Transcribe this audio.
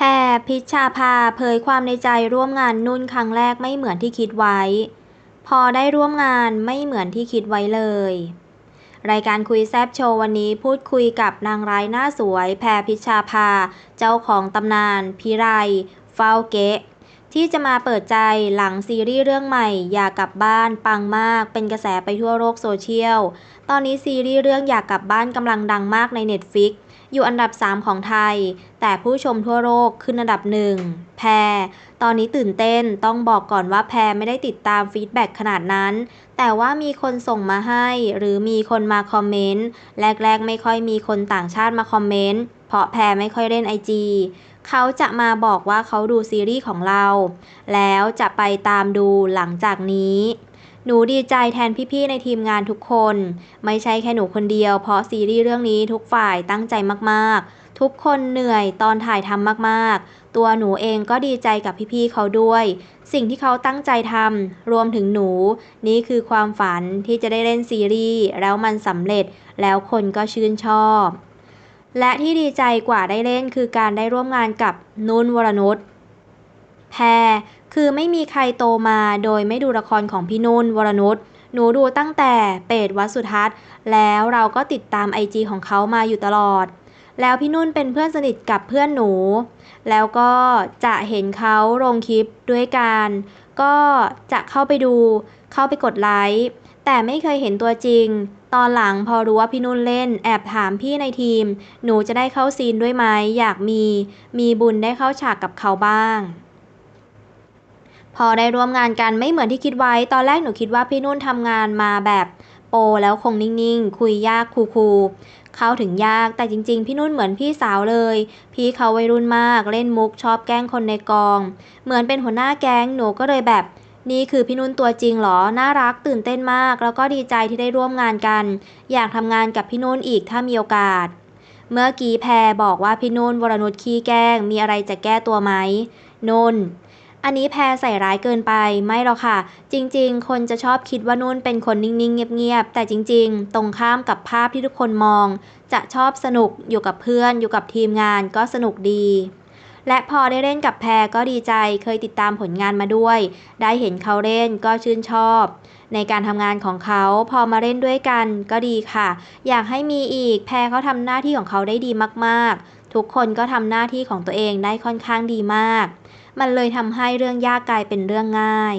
แพรพิชชาภาเผยความในใจร่วมงานนุ่นครั้งแรกไม่เหมือนที่คิดไว้ พอได้ร่วมงานไม่เหมือนที่คิดไว้เลย รายการคุยแซบโชว์วันนี้พูดคุยกับนางร้ายหน้าสวย แพรพิชชาภา เจ้าของตำนาน พิไรเฝ้าเกะ ที่จะมาเปิดใจหลังซีรีส์เรื่องใหม่ อยากกลับบ้านปังมาก เป็นกระแสไปทั่วโลกโซเชียล ตอนนี้ซีรีส์เรื่องอยากกลับบ้านกำลังดังมากใน Netflix อยู่อันดับ 3 ของไทย แต่ผู้ชมทั่วโลกขึ้นอันดับหนึ่งแพร ตอนนี้ตื่นเต้นต้องบอกก่อนว่าแพรไม่ได้ติดตามฟีดแบ็กขนาดนั้น แต่ว่ามีคนส่งมาให้ หรือมีคนมาคอมเมนต์ แรกๆ ไม่ค่อยมีคนต่างชาติมาคอมเมนต์ เพราะแพรไม่ค่อยเล่นไอจีเขาจะมาบอกว่าเขาดูซีรีส์ของเรา แล้วจะไปตามดูหลังจากนี้ หนูดีใจแทนพี่ๆในทีมงานทุกคน ไม่ใช่แค่หนูคนเดียว เพราะซีรีส์เรื่องนี้ทุกฝ่ายตั้งใจมากๆ ทุกคนเหนื่อยตอนถ่ายทำมากๆ ตัวหนูเองก็ดีใจกับพี่ๆเขาด้วย สิ่งที่เขาตั้งใจทำรวมถึงหนู นี่คือความฝันที่จะได้เล่นซีรีส์แล้วมันสำเร็จ แล้วคนก็ชื่นชอบ และที่ดีใจกว่าได้เล่นคือการได้ร่วมงานกับนุ่นวรนุช แพรคือไม่มีใครโตมาโดยไม่ดูละครของพี่นุ่นวรนุชหนูดูตั้งแต่เป็ดวัดสุทัศน์ แล้วเราก็ติดตามไอจีของเขามาอยู่ตลอด แล้วพี่นุ่นเป็นเพื่อนสนิทกับเพื่อนหนู แล้วก็จะเห็นเขาลงคลิปด้วยกัน ก็จะเข้าไปดูเข้าไปกดไลค์แต่ไม่เคยเห็นตัวจริง ตอนหลังพอรู้ว่าพี่นุ่นเล่นแอบถามพี่ในทีม หนูจะได้เข้าซีนด้วยไหมอยากมี มีบุญได้เข้าฉากกับเขาบ้าง พอได้ร่วมงานกันไม่เหมือนที่คิดไว้ ตอนแรกหนูคิดว่าพี่นุ่นทำงานมาแบบโปแล้วคงนิ่งๆ คุยยากคูๆเข้าถึงยากแต่จริงๆ พี่นุ่นเหมือนพี่สาวเลย พี่เขาวัยรุ่นมากเล่นมุกชอบแกล้งคนในกอง เหมือนเป็นหัวหน้าแก๊งหนูก็เลยแบบนี่คือพี่นุ่นตัวจริงเหรอ น่ารักตื่นเต้นมาก แล้วก็ดีใจที่ได้ร่วมงานกัน อยากทำงานกับพี่นุ่นอีกถ้ามีโอกาส เมื่อกี้แพรบอกว่าพี่นุ่นวรนุชขี้แกล้ง มีอะไรจะแก้ตัวไหมนุ่น อันนี้แพรใส่ร้ายเกินไปไม่หรอกค่ะ จริงๆ คนจะชอบคิดว่านุ่นเป็นคนนิ่งๆ เงียบๆ แต่จริงๆ ตรงข้ามกับภาพที่ทุกคนมอง จะชอบสนุกอยู่กับเพื่อนอยู่กับทีมงานก็สนุกดี และพอได้เล่นกับแพรก็ดีใจเคยติดตามผลงานมาด้วย ได้เห็นเขาเล่นก็ชื่นชอบ ในการทำงานของเขาพอมาเล่นด้วยกันก็ดีค่ะ อยากให้มีอีกแพรเขาทำหน้าที่ของเขาได้ดีมากๆ ทุกคนก็ทำหน้าที่ของตัวเองได้ค่อนข้างดีมาก มันเลยทำให้เรื่องยากกลายเป็นเรื่องง่าย